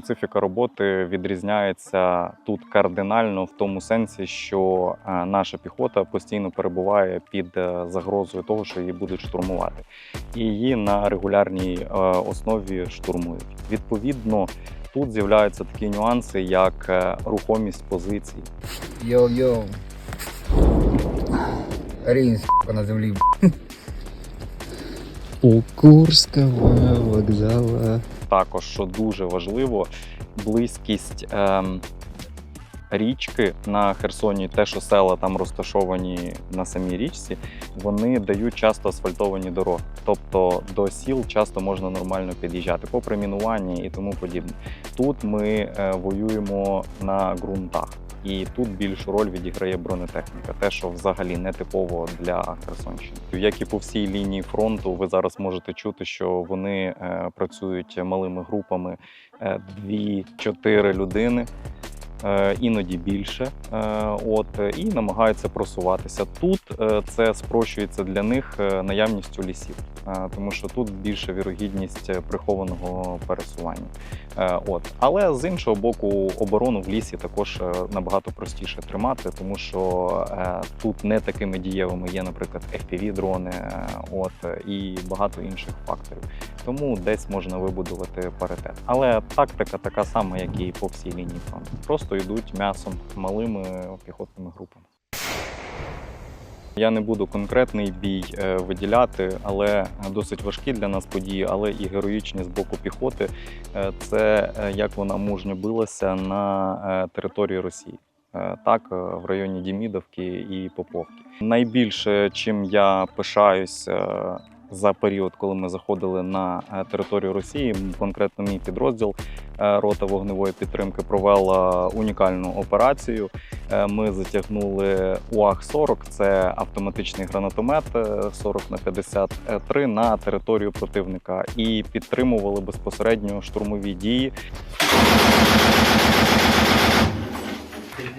специфіка роботи відрізняється тут кардинально в тому сенсі, що е, наша піхота постійно перебуває під е, загрозою того, що її будуть штурмувати, і її на регулярній е, основі штурмують. Відповідно, тут з'являються такі нюанси, як рухомість позицій. Йоу-йоу. Рін, на землі. У Курського вокзала. Також, що дуже важливо, близькість ем, річки на Херсоні, те, що села там розташовані на самій річці, вони дають часто асфальтовані дороги. Тобто до сіл часто можна нормально під'їжджати, попри мінування і тому подібне. Тут ми е, воюємо на ґрунтах. І тут більшу роль відіграє бронетехніка, те, що взагалі не типово для Херсонщини. Як і по всій лінії фронту, ви зараз можете чути, що вони е, працюють малими групами е, дві-чотири людини. Е, Іноді більше, е, от і намагаються просуватися. Тут е, це спрощується для них наявністю лісів, тому що тут більша вірогідність прихованого пересування. От, але з іншого боку, оборону в лісі також набагато простіше тримати, тому що тут не такими дієвими є, наприклад, fpv дрони от і багато інших факторів. Тому десь можна вибудувати паритет. Але тактика така сама, як і по всій лінії фронту. Просто йдуть м'ясом малими піхотними групами. Я не буду конкретний бій е, виділяти, але досить важкі для нас події, але і героїчні з боку піхоти. Е, Це е, як вона мужньо билася на території Росії. Так, в районі Дімідовки і Поповки. Найбільше, чим я пишаюсь за період, коли ми заходили на територію Росії, конкретно мій підрозділ рота вогневої підтримки провела унікальну операцію. Е, Ми затягнули УАГ-40, це автоматичний гранатомет е, 40 на 53 на територію противника і підтримували безпосередньо штурмові дії.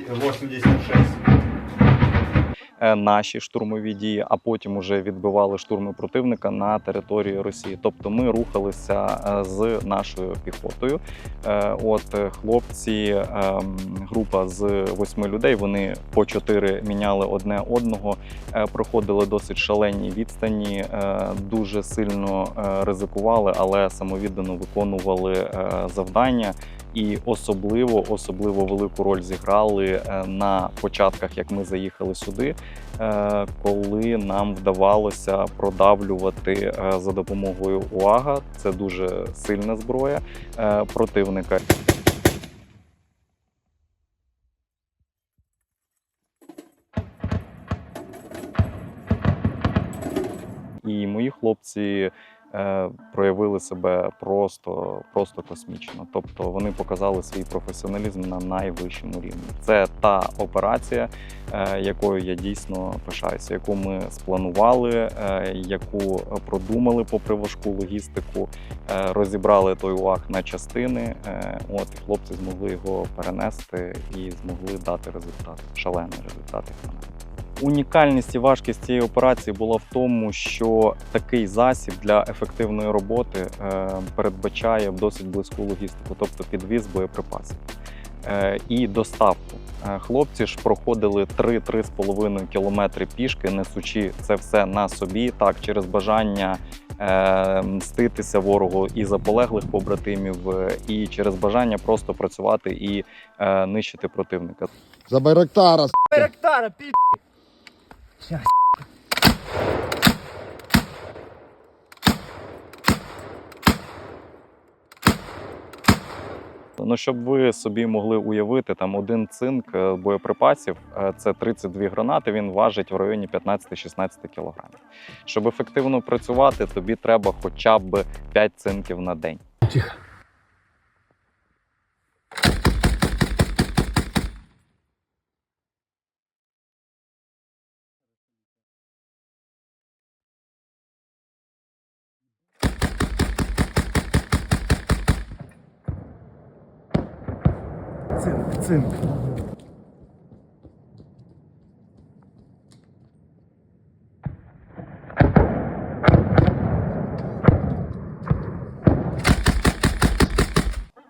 86. Е, наші штурмові дії, а потім уже відбивали штурми противника на території Росії. Тобто ми рухалися е, з нашою піхотою. Е, От хлопці, ем, група з восьми людей, вони по чотири міняли одне одного, проходили досить шалені відстані, дуже сильно ризикували, але самовіддано виконували завдання. І особливо особливо велику роль зіграли е, на початках, як ми заїхали сюди, е, коли нам вдавалося продавлювати е, за допомогою УАГа. Це дуже сильна зброя противника. І мої хлопці проявили себе просто, просто космічно. Тобто вони показали свій професіоналізм на найвищому рівні. Це та операція, е, якою я дійсно пишаюся, яку ми спланували, е, яку продумали попри важку логістику, е, розібрали той УАГ на частини. е, От і хлопці змогли його перенести і змогли дати результат. Шалений результат, як на мене. Унікальність і важкість цієї операції була в тому, що такий засіб для ефективної роботи е, передбачає досить близьку логістику, тобто підвіз боєприпасів е, і доставку. Е, Хлопці ж проходили 3-3,5 кілометри пішки, несучи це все на собі, так через бажання мститися ворогу і заполеглих побратимів, і через бажання просто працювати і нищити противника. За Байрактара, с***. Байрактара, пи***. Ну, щоб ви собі могли уявити, там один цинк е, боєприпасів е, це 32 гранати. Він важить в районі 15-16 кілограмів. Щоб ефективно працювати, тобі треба хоча б 5 цинків на день. Цинк, цинк.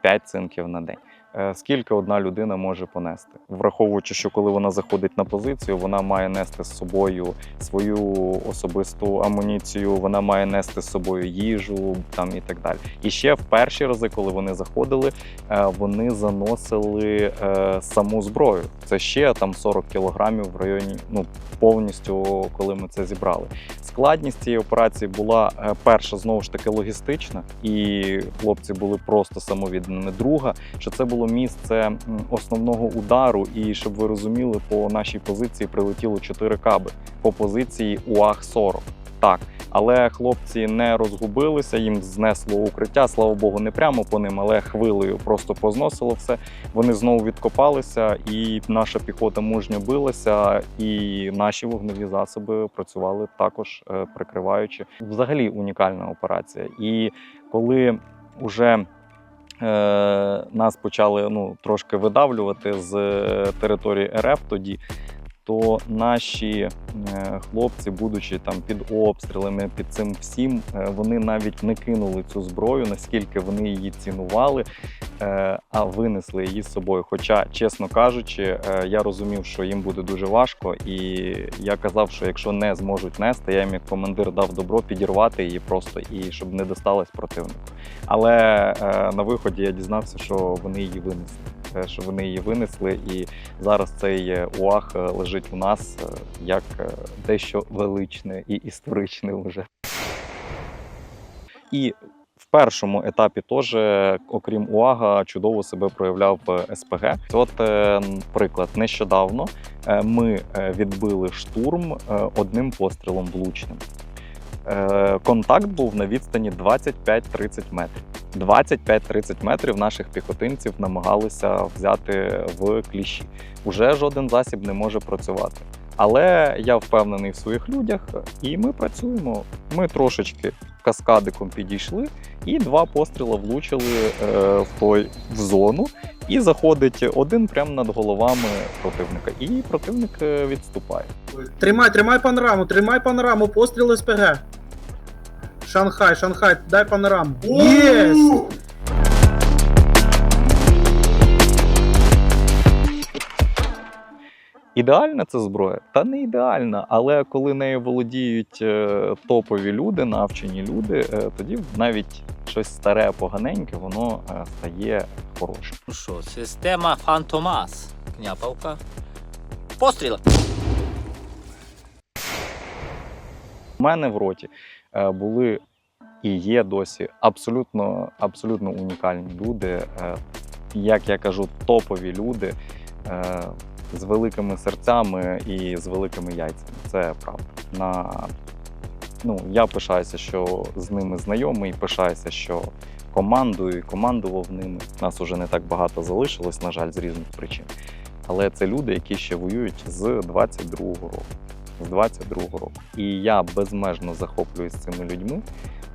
П'ять цинків на день. Е, Скільки одна людина може понести, враховуючи, що коли вона заходить на позицію, вона має нести з собою свою особисту амуніцію, вона має нести з собою їжу там і так далі. І ще в перші рази, коли вони заходили, е, вони заносили е, саму зброю. Це ще там 40 кілограмів в районі, ну повністю, коли ми це зібрали. Складність цієї операції була перша знову ж таки логістична, і хлопці були просто самовідданими. Друга, що це було місце основного удару, і щоб ви розуміли, по нашій позиції прилетіло 4 каби по позиції УАГ 40 Так, але хлопці не розгубилися, їм знесло укриття. Слава Богу, не прямо по ним, але хвилею просто позносило все. Вони знову відкопалися, і наша піхота мужньо билася, і наші вогневі засоби працювали також е, прикриваючи. Взагалі унікальна операція. І коли вже е, нас почали ну, трошки видавлювати з е, території РФ тоді. То наші е, хлопці, будучи там під обстрілами, під цим всім, е, вони навіть не кинули цю зброю, наскільки вони її цінували, е, а винесли її з собою. Хоча, чесно кажучи, я розумів, що їм буде дуже важко, і я казав, що якщо не зможуть нести, я їм як командир дав добро підірвати її просто і щоб не досталось противнику. Але на виході я дізнався, що вони її винесли. Що вони її винесли, і зараз цей е, УАГ е, лежить у нас е, як дещо величне і історичне вже. І в першому етапі теж, окрім УАГа, чудово себе проявляв СПГ. От, приклад, нещодавно ми відбили штурм одним пострілом влучним. Контакт був на відстані 25-30 метрів. 25-30 метрів наших піхотинців намагалися взяти в кліщі. Уже жоден засіб не може працювати. Але я впевнений в своїх людях, і ми працюємо. Ми трошечки каскадиком підійшли, і два постріли влучили е, в той в зону. І заходить один прямо над головами противника. І противник е, відступає. Тримай, тримай панораму, тримай панораму, постріл СПГ. Шанхай, Шанхай, дай панораму. Єс! Ідеальна це зброя? Та не ідеальна, але коли нею володіють е, топові люди, навчені люди, е, тоді навіть щось старе, поганеньке, воно е, стає хорошим. Ну що, система Фантомас. Княпавка. Постріл. У мене в роті були і є досі абсолютно, абсолютно унікальні люди. е, Як я кажу, топові люди е, з великими серцями і з великими яйцями. Це правда. На, ну, я пишаюся, що з ними знайомий, пишаюся, що командую і командував ними. Нас уже не так багато залишилось, на жаль, з різних причин. Але це люди, які ще воюють з 22-го року з 22-го року. І я безмежно захоплююсь цими людьми,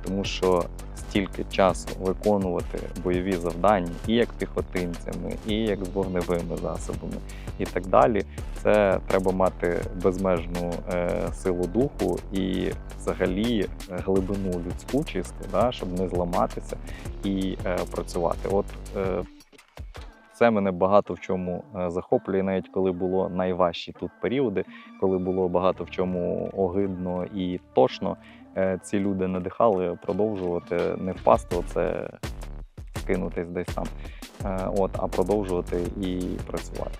тому що стільки часу виконувати бойові завдання і як піхотинцями, і як з вогневими засобами, і так далі. Це треба мати безмежну е, силу духу і взагалі е, глибину людську чисту, да, щоб не зламатися і е, працювати. От е, це мене багато в чому е, захоплює, навіть коли було найважчі тут періоди, коли було багато в чому огидно і точно. е, Ці люди надихали продовжувати не впасти, оце кинутись десь там, е, от, а продовжувати і працювати.